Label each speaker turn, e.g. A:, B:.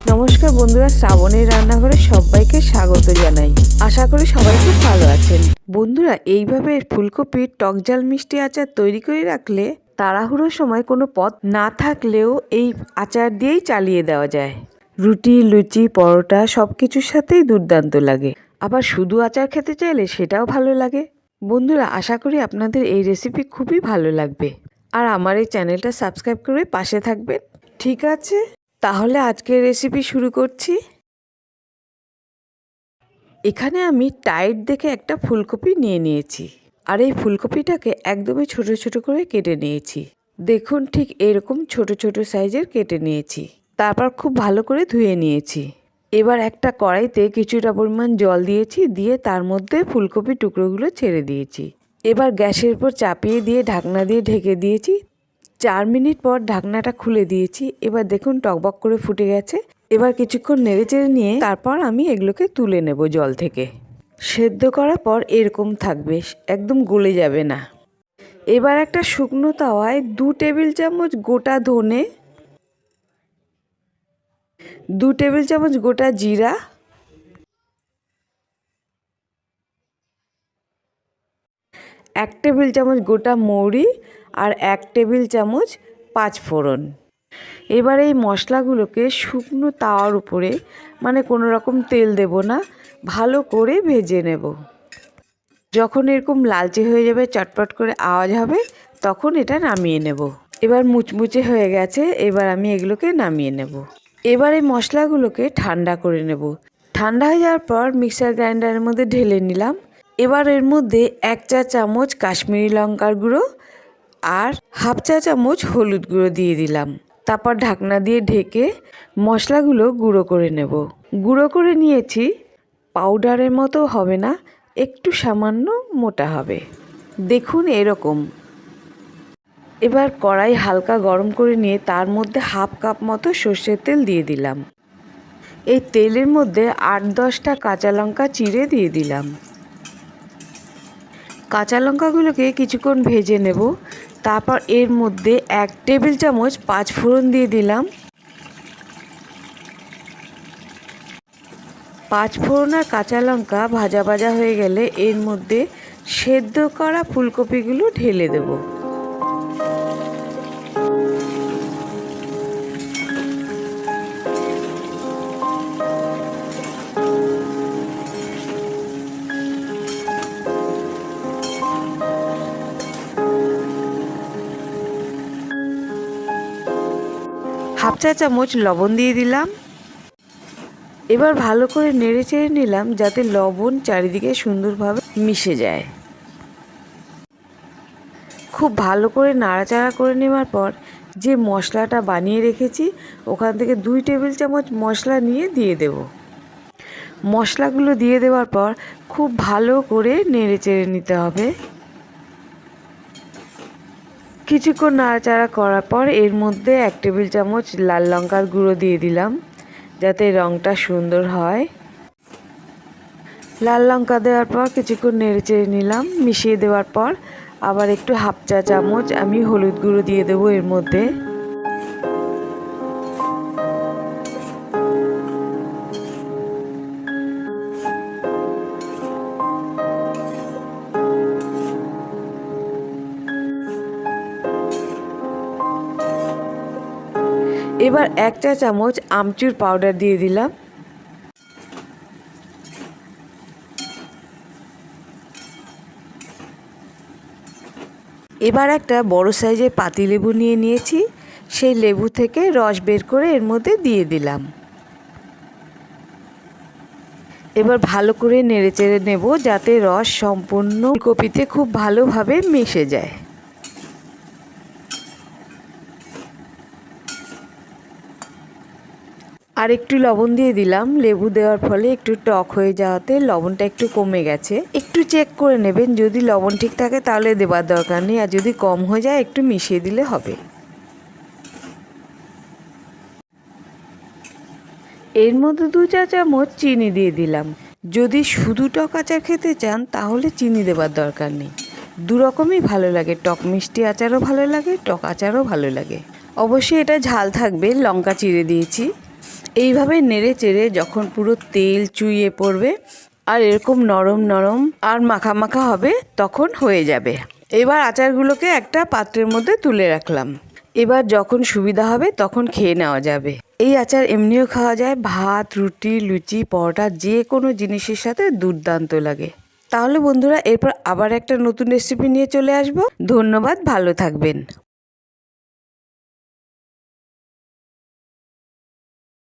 A: নমস্কার বন্ধুরা, শ্রাবণের রান্নাঘরে সবাইকে স্বাগত জানাই। আশা করি সবাই খুব ভালো আছেন। বন্ধুরা, এইভাবে ফুলকপির টকজাল মিষ্টি আচার তৈরি করে রাখলে তাড়াহুড়োর সময় কোনো পথ না থাকলেও এই আচার দিয়েই চালিয়ে দেওয়া যায়। রুটি, লুচি, পরোটা সব কিছুর সাথেই দুর্দান্ত লাগে। আবার শুধু আচার খেতে চাইলে সেটাও ভালো লাগে। বন্ধুরা, আশা করি আপনাদের এই রেসিপি খুবই ভালো লাগবে। আর আমার এই চ্যানেলটা সাবস্ক্রাইব করে পাশে থাকবেন। ঠিক আছে? তাহলে আজকের রেসিপি শুরু করছি। এখানে আমি টাইট দেখে একটা ফুলকপি নিয়ে নিয়েছি। আর এই ফুলকপিটাকে একদমই ছোট ছোট করে কেটে নিয়েছি। দেখুন ঠিক এরকম ছোট ছোট সাইজের কেটে নিয়েছি। তারপর খুব ভালো করে ধুয়ে নিয়েছি। এবার একটা কড়াইতে কিছুটা পরিমাণ জল দিয়েছি, দিয়ে তার মধ্যে ফুলকপি টুকরোগুলো ছেড়ে দিয়েছি। এবার গ্যাসের উপর চাপিয়ে দিয়ে ঢাকনা দিয়ে ঢেকে দিয়েছি চার মিনিট পর ঢাকনাটা খুলে দিয়েছি। এবার দেখুন টকবক করে ফুটে গেছে। এবার কিছুক্ষণ নেড়ে চেড়ে নিয়ে তারপর আমি এগুলোকে তুলে নেব জল থেকে। সেদ্ধ করার পর এরকম থাকবে, একদম গলে যাবে না। এবার একটা শুকনো তাওয়ায় দু টেবিল চামচ গোটা ধনে, দু টেবিল চামচ গোটা জিরা এক টেবিল চামচ গোটা মৌরি আর এক টেবিল চামচ পাঁচ ফোড়ন। এবার এই মশলাগুলোকে শুকনো তাওয়ার উপরে মানে কোনো রকম তেল দেব না, ভালো করে ভেজে নেব। যখন এরকম লালচে হয়ে যাবে, চটপট করে আওয়াজ হবে, তখন এটা নামিয়ে নেব। এবার মুচমুচে হয়ে গেছে, এবার আমি এগুলোকে নামিয়ে নেব। এবার এই মশলাগুলোকে ঠান্ডা করে নেব। ঠান্ডা হয়ে যাওয়ার পর মিক্সার গ্রাইন্ডারের মধ্যে ঢেলে নিলাম। এবার এর মধ্যে এক চা চামচ কাশ্মীরি লঙ্কার গুঁড়ো আর হাফ চা চামচ হলুদ গুঁড়ো দিয়ে দিলাম। তারপর ঢাকনা দিয়ে ঢেকে মশলাগুলো গুঁড়ো করে নেব। গুঁড়ো করে নিয়েছি, পাউডারের মতো হবে না, একটু সামান্য মোটা হবে। দেখুন এরকম। এবার কড়াই হালকা গরম করে নিয়ে তার মধ্যে হাফ কাপ মতো সর্ষের তেল দিয়ে দিলাম। এই তেলের মধ্যে আট দশটা কাঁচা লঙ্কা চিড়ে দিয়ে দিলাম। কাঁচা লঙ্কাগুলোকে কিছুক্ষণ ভেজে নেব। তারপর এর মধ্যে এক টেবিল চামচ পাঁচ ফোড়ন দিয়ে দিলাম। পাঁচ ফোড়ন আর কাঁচা লঙ্কা ভাজা ভাজা হয়ে গেলে এর মধ্যে সেদ্ধ করা ফুলকপিগুলো ঢেলে দেব। হাফ চা চামচ লবণ দিয়ে দিলাম। এবার ভালো করে নেড়ে চেড়ে নিলাম যাতে লবণ চারিদিকে সুন্দরভাবে মিশে যায়। খুব ভালো করে নাড়াচাড়া করে নেওয়ার পর যে মশলাটা বানিয়ে রেখেছি, ওখান থেকে দুই টেবিল চামচ মশলা নিয়ে দিয়ে দেব। মশলাগুলো দিয়ে দেওয়ার পর খুব ভালো করে নেড়ে চেড়ে নিতে হবে। কিছুক্ষণ নাড়াচাড়া করার পর এর মধ্যে এক টেবিল চামচ লাল লঙ্কার গুঁড়ো দিয়ে দিলাম, যাতে রঙটা সুন্দর হয়। লাল লঙ্কা দেওয়ার পর কিছুক্ষণ নেড়ে চেড়ে নিলাম, মিশিয়ে দেওয়ার পর আবার একটু হাফ চা চামচ আমি হলুদ গুঁড়ো দিয়ে দেবো এর মধ্যে। এবার এক চা চামচ আমচুর পাউডার দিয়ে দিলাম। এবার একটা বড় সাইজের পাতিলেবু নিয়ে নিয়েছি, সেই লেবু থেকে রস বের করে এর মধ্যে দিয়ে দিলাম। এবার ভালো করে নেড়ে চেড়ে নেব যাতে রস সম্পূর্ণ কপিতে খুব ভালোভাবে মিশে যায়। আর একটু লবণ দিয়ে দিলাম। লেবু দেওয়ার ফলে একটু টক হয়ে যাওয়াতে লবণটা একটু কমে গেছে। একটু চেক করে নেবেন, যদি লবণ ঠিক থাকে তাহলে দেবার দরকার নেই, আর যদি কম হয়ে যায় একটু মিশিয়ে দিলে হবে। এর মধ্যে দু চা চামচ চিনি দিয়ে দিলাম। যদি শুধু টক আচার খেতে চান, তাহলে চিনি দেবার দরকার নেই। দু রকমই ভালো লাগে, টক মিষ্টি আচারও ভালো লাগে, টক আচারও ভালো লাগে। অবশ্যই এটা ঝাল থাকবে, লঙ্কা চিড়ে দিয়েছি। এইভাবে নেড়ে চেড়ে যখন পুরো তেল চুইয়ে পড়বে আর এরকম নরম নরম আর মাখা মাখা হবে, তখন হয়ে যাবে। এবার আচারগুলোকে একটা পাত্রের মধ্যে তুলে রাখলাম। এবার যখন সুবিধা হবে, তখন খেয়ে নেওয়া যাবে। এই আচার এমনিও খাওয়া যায়, ভাত, রুটি, লুচি, পরোটা যে কোনো জিনিসের সাথে দুর্দান্ত লাগে। তাহলে বন্ধুরা, এরপর আবার একটা নতুন রেসিপি নিয়ে চলে আসব। ধন্যবাদ, ভালো থাকবেন।